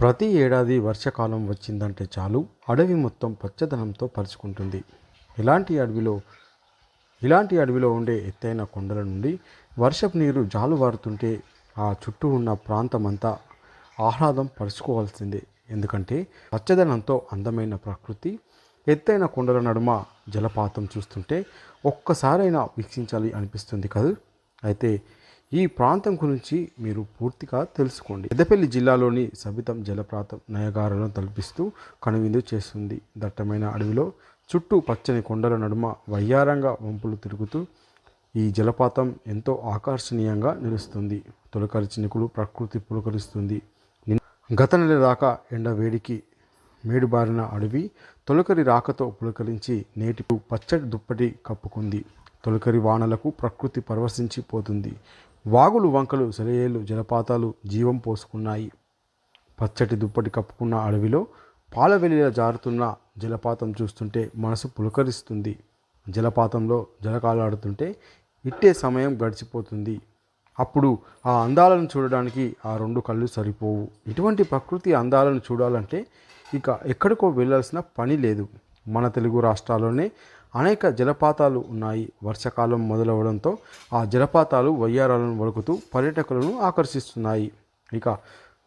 ప్రతి ఏడాది వర్షాకాలం వచ్చిందంటే చాలు అడవి మొత్తం పచ్చదనంతో పరుచుకుంటుంది. ఇలాంటి అడవిలో ఇలాంటి అడవిలో ఉండే ఎత్తైన కొండల నుండి వర్షపు నీరు జాలువారుతుంటే ఆ చుట్టూ ఉన్న ప్రాంతమంతా ఆహ్లాదం పరుచుకోవాల్సిందే. ఎందుకంటే పచ్చదనంతో అందమైన ప్రకృతి ఎత్తైన కొండల నడుమ జలపాతం చూస్తుంటే ఒక్కసారైనా వీక్షించాలి అనిపిస్తుంది కదా? అయితే ఈ ప్రాంతం గురించి మీరు పూర్తిగా తెలుసుకోండి. పెద్దపల్లి జిల్లాలోని సబితం జలపాతం నయగారాలను తలపిస్తూ కనువిందు చేస్తుంది. దట్టమైన అడవిలో చుట్టూ పచ్చని కొండల నడుమ వయ్యారంగా వంపులు తిరుగుతూ ఈ జలపాతం ఎంతో ఆకర్షణీయంగా నిలుస్తుంది. తొలకరి చినుకులు ప్రకృతి పులకరిస్తుంది. గత నెల దాకా ఎండ వేడికి మేడుబారిన అడవి తొలకరి రాకతో పులకరించి నేటి పచ్చటి దుప్పటి కప్పుకుంది. తొలకరి వానలకు ప్రకృతి పరవశించిపోతుంది. వాగులు వంకలు సెలయేళ్ళు జలపాతాలు జీవం పోసుకున్నాయి. పచ్చటి దుప్పటి కప్పుకున్న అడవిలో పాలవెల్లిలా జారుతున్న జలపాతం చూస్తుంటే మనసు పులకరిస్తుంది. జలపాతంలో జలకాలాడుతుంటే ఇట్టే సమయం గడిచిపోతుంది. అప్పుడు ఆ అందాలను చూడడానికి ఆ రెండు కళ్ళు సరిపోవు. ఇటువంటి ప్రకృతి అందాలను చూడాలంటే ఇక ఎక్కడికో వెళ్ళాల్సిన పని లేదు. మన తెలుగు రాష్ట్రాల్లోనే అనేక జలపాతాలు ఉన్నాయి. వర్షాకాలం మొదలవడంతో ఆ జలపాతాలు వయ్యారాలను వడుకుతూ పర్యాటకులను ఆకర్షిస్తున్నాయి. ఇక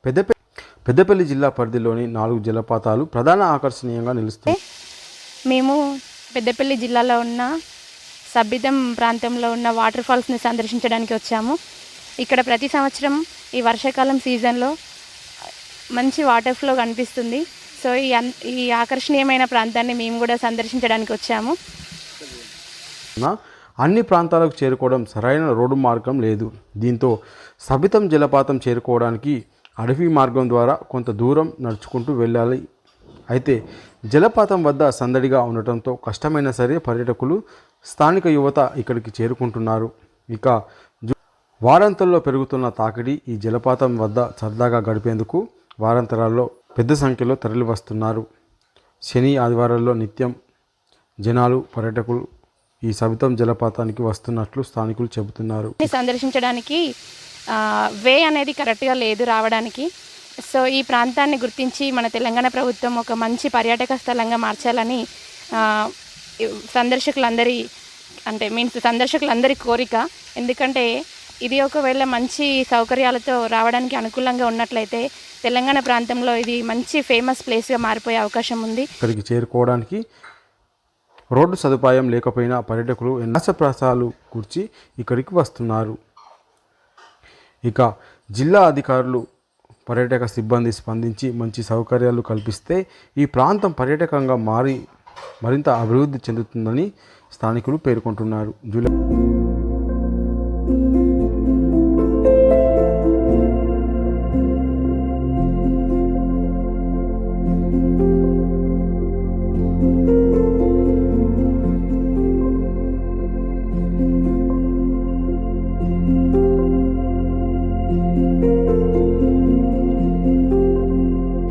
పెద్దపల్లి పెద్దపల్లి జిల్లా పరిధిలోని నాలుగు జలపాతాలు ప్రధాన ఆకర్షణీయంగా నిలుస్తాయి మేము పెద్దపల్లి జిల్లాలో ఉన్న సబ్బితం ప్రాంతంలో ఉన్న వాటర్ ఫాల్స్ని సందర్శించడానికి వచ్చాము. ఇక్కడ ప్రతి సంవత్సరం ఈ వర్షాకాలం సీజన్లో మంచి వాటర్ ఫ్లో కనిపిస్తుంది. సో ఈ ఈ ఆకర్షణీయమైన ప్రాంతాన్ని మేము కూడా సందర్శించడానికి వచ్చాము. అన్ని ప్రాంతాలకు చేరుకోవడం సరైన రోడ్డు మార్గం లేదు. దీంతో సబితం జలపాతం చేరుకోవడానికి అడవి మార్గం ద్వారా కొంత దూరం నడుచుకుంటూ వెళ్ళాలి. అయితే జలపాతం వద్ద సందడిగా ఉండటంతో కష్టమైన సరే పర్యాటకులు స్థానిక యువత ఇక్కడికి చేరుకుంటున్నారు. ఇక వారాంతంలో పెరుగుతున్న తాకిడి ఈ జలపాతం వద్ద సరదాగా గడిపేందుకు వారాంతరాల్లో పెద్ద సంఖ్యలో తరలి వస్తున్నారు శని ఆదివారాల్లో నిత్యం జనాలు పర్యాటకులు ఈ సబితం జలపాతానికి వస్తున్నట్లు స్థానికులు చెబుతున్నారు. సందర్శించడానికి వే అనేది కరెక్ట్గా లేదు రావడానికి. సో ఈ ప్రాంతాన్ని గుర్తించి మన తెలంగాణ ప్రభుత్వం ఒక మంచి పర్యాటక స్థలంగా మార్చాలని సందర్శకులందరి అంటే మీన్స్ సందర్శకులందరి కోరిక. ఎందుకంటే ఇది ఒకవేళ మంచి సౌకర్యాలతో రావడానికి అనుకూలంగా ఉన్నట్లయితే తెలంగాణ ప్రాంతంలో ఇది మంచి ఫేమస్ ప్లేస్గా మారిపోయే అవకాశం ఉంది. ఇక్కడికి చేరుకోవడానికి రోడ్డు సదుపాయం లేకపోయినా పర్యాటకులు ఎన్నాసప్రాసాలు కూర్చి ఇక్కడికి వస్తున్నారు. ఇక జిల్లా అధికారులు పర్యాటక సిబ్బంది స్పందించి మంచి సౌకర్యాలు కల్పిస్తే ఈ ప్రాంతం పర్యాటకంగా మారి మరింత అభివృద్ధి చెందుతుందని స్థానికులు పేర్కొంటున్నారు. జూలై